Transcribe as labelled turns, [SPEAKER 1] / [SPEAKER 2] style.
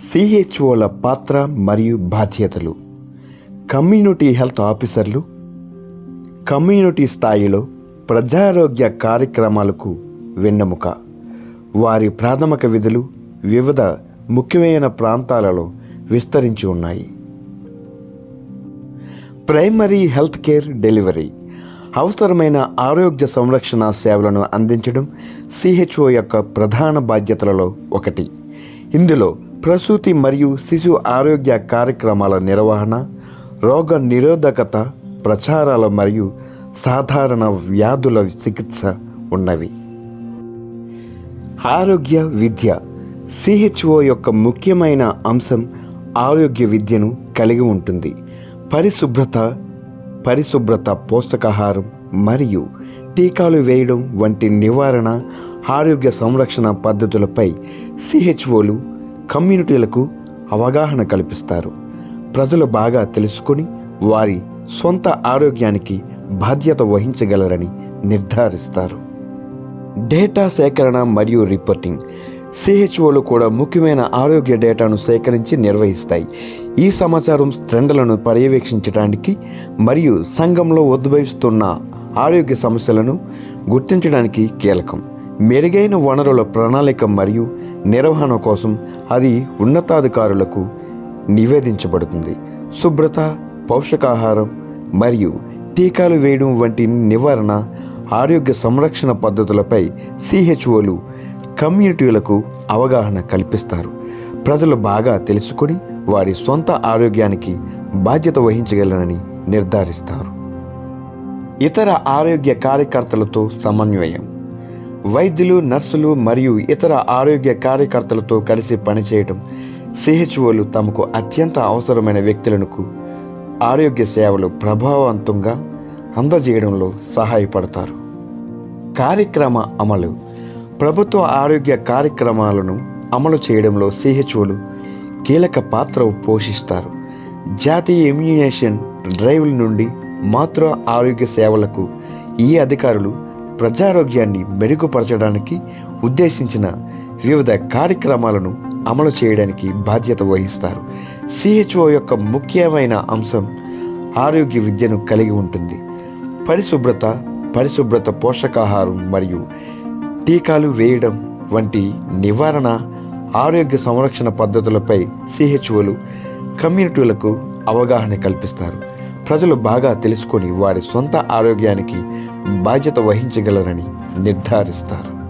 [SPEAKER 1] సిహెచ్ఓల పాత్ర మరియు బాధ్యతలు. కమ్యూనిటీ హెల్త్ ఆఫీసర్లు కమ్యూనిటీ స్థాయిలో ప్రజారోగ్య కార్యక్రమాలకు వెన్నెముక. వారి ప్రాథమిక విధులు వివిధ ముఖ్యమైన ప్రాంతాలలో విస్తరించి ఉన్నాయి. ప్రైమరీ హెల్త్ కేర్ డెలివరీ అవసరమైన ఆరోగ్య సంరక్షణ సేవలను అందించడం సిహెచ్ఓ యొక్క ప్రధాన బాధ్యతలలో ఒకటి. ఇందులో ప్రసూతి మరియు శిశు ఆరోగ్య కార్యక్రమాల నిర్వహణ రోగ నిరోధకత ప్రచారాలు మరియు సాధారణ వ్యాధుల చికిత్స ఉన్నవి. ఆరోగ్య విద్య సిహెచ్ఓ యొక్క ముఖ్యమైన అంశం ఆరోగ్య విద్యను కలిగి ఉంటుంది. పరిశుభ్రత పరిశుభ్రత పోషకాహారం మరియు టీకాలు వేయడం వంటి నివారణ ఆరోగ్య సంరక్షణ పద్ధతులపై సిహెచ్ఓలు కమ్యూనిటీలకు అవగాహన కల్పిస్తారు. ప్రజలు బాగా తెలుసుకొని వారి సొంత ఆరోగ్యానికి బాధ్యత వహించగలరని నిర్ధారిస్తారు. డేటా సేకరణ మరియు రిపోర్టింగ్. సిహెచ్ఓలు కూడా ముఖ్యమైన ఆరోగ్య డేటాను సేకరించి నిర్వహిస్తాయి. ఈ సమాచారం ట్రెండ్లను పర్యవేక్షించడానికి మరియు సంఘంలో ఉద్భవిస్తున్న ఆరోగ్య సమస్యలను గుర్తించడానికి కీలకం. మెరుగైన వనరుల ప్రణాళిక మరియు నిర్వహణ కోసం అది ఉన్నతాధికారులకు నివేదించబడుతుంది. శుభ్రత పౌషకాహారం మరియు టీకాలు వేయడం వంటి నివారణ ఆరోగ్య సంరక్షణ పద్ధతులపై సిహెచ్ఓలు కమ్యూనిటీలకు అవగాహన కల్పిస్తారు. ప్రజలు బాగా తెలుసుకొని వారి సొంత ఆరోగ్యానికి బాధ్యత వహించగలనని నిర్ధారిస్తారు. ఇతర ఆరోగ్య కార్యకర్తలతో సమన్వయం. వైద్యులు నర్సులు మరియు ఇతర ఆరోగ్య కార్యకర్తలతో కలిసి పనిచేయడం సిహెచ్ఓలు తమకు అత్యంత అవసరమైన వ్యక్తులకు ఆరోగ్య సేవలు ప్రభావవంతంగా అందజేయడంలో సహాయపడతారు. కార్యక్రమ అమలు. ప్రభుత్వ ఆరోగ్య కార్యక్రమాలను అమలు చేయడంలో సిహెచ్ఓలు కీలక పాత్ర పోషిస్తారు. జాతీయ ఇమ్యునేషన్ డ్రైవ్ల నుండి మాతృ ఆరోగ్య సేవలకు ఈ అధికారులు ప్రజారోగ్యాన్ని మెరుగుపరచడానికి ఉద్దేశించిన వివిధ కార్యక్రమాలను అమలు చేయడానికి బాధ్యత వహిస్తారు. సిహెచ్ఓ యొక్క ముఖ్యమైన అంశం ఆరోగ్య విద్యను కలిగి ఉంటుంది. పరిశుభ్రత పరిశుభ్రత పోషకాహారం మరియు టీకాలు వేయడం వంటి నివారణ ఆరోగ్య సంరక్షణ పద్ధతులపై సిహెచ్ఓలు కమ్యూనిటీలకు అవగాహన కల్పిస్తారు. ప్రజలు బాగా తెలుసుకొని వారి సొంత ఆరోగ్యానికి బాధ్యత వహించగలరని నిర్ధారిస్తారు.